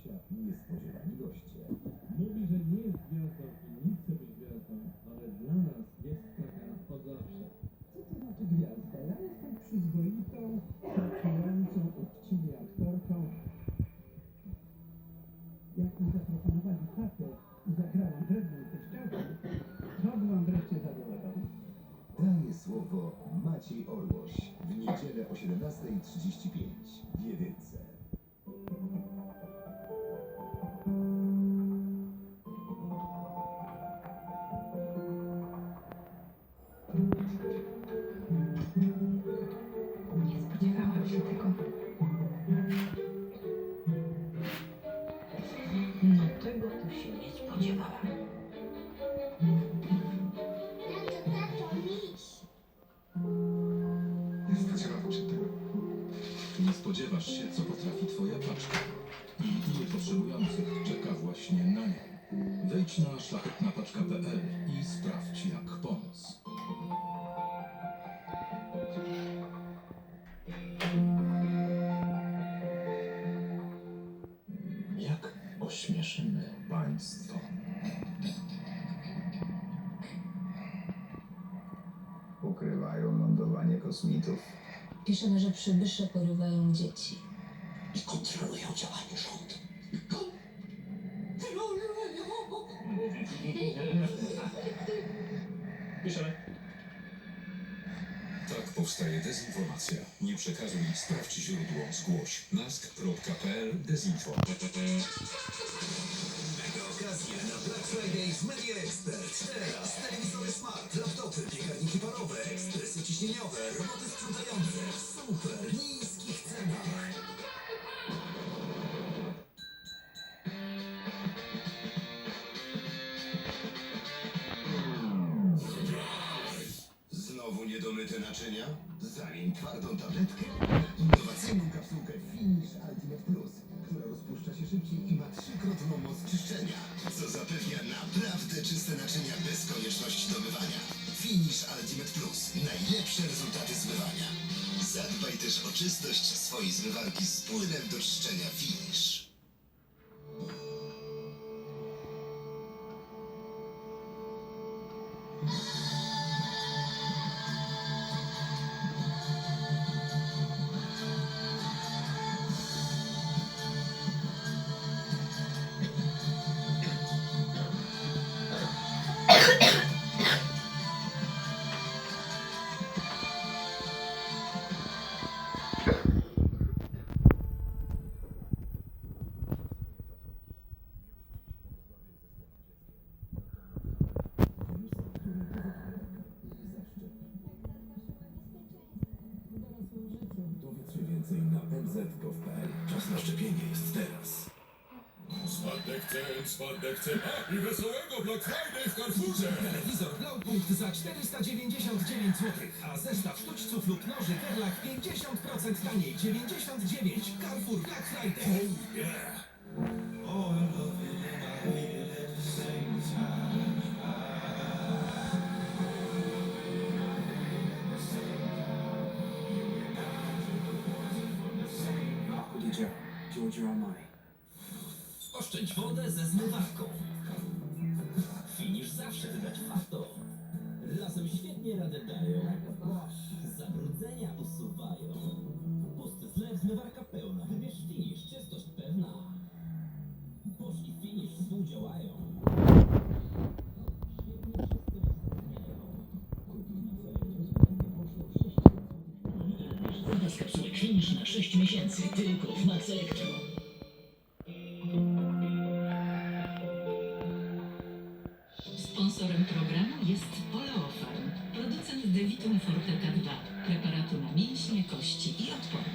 świat niespodziewani goście. Mówi, że nie jest gwiazdą i nie chce być gwiazdą, ale dla nas jest taka od zawsze. Co to znaczy gwiazda? Ja jestem przyzwoitą, pracującą, uczciwie aktorką. Jak mi zaproponowali tatę i zagrałam wredną teściową, to byłam wreszcie zadowolona. Daje słowo Maciej Orłoś w niedzielę o 17.35 w Jedynce. Jak ośmieszymy państwo? Ukrywają lądowanie kosmitów. Piszemy, że przybysze porywają dzieci. i kontrolują działanie rządu. Piszemy. Powstaje dezinformacja. Nie przekazuj, sprawdź źródło, zgłoś. mask.pl dezinfo. Mega okazje na Black Friday w Media Expert. Teraz telewizory smart, laptopy, piekarniki parowe, ekspresy ciśnieniowe, roboty sprzątające super Niedomyte naczynia? Zamień twardą tabletkę. Innowacyjną kapsułkę Finish Ultimate Plus, która rozpuszcza się szybciej i ma trzykrotną moc czyszczenia, co zapewnia naprawdę czyste naczynia bez konieczności domywania. Finish Ultimate Plus. Najlepsze rezultaty zmywania. Zadbaj też o czystość swojej zmywarki z płynem do czyszczenia Finish. Więcej na mz.gov.pl. Czas na szczepienie jest teraz. Spadek cen, spadek cen, a i wesołego Black Friday w Carrefourze! Telewizor Blaupunkt za 499 zł, a zestaw sztućców lub noży Gerlach 50% taniej, 99. Carrefour Black Friday. Yeah! Oszczędź wodę ze zmywarką. Finisz zawsze wybrać warto. Razem świetnie radę dają. Zabrudzenia Na 6 miesięcy tylko w Max Electro. Sponsorem programu jest Oleofarm, producent Devitun Forteka 2, preparatu na mięśnie, kości i odporność.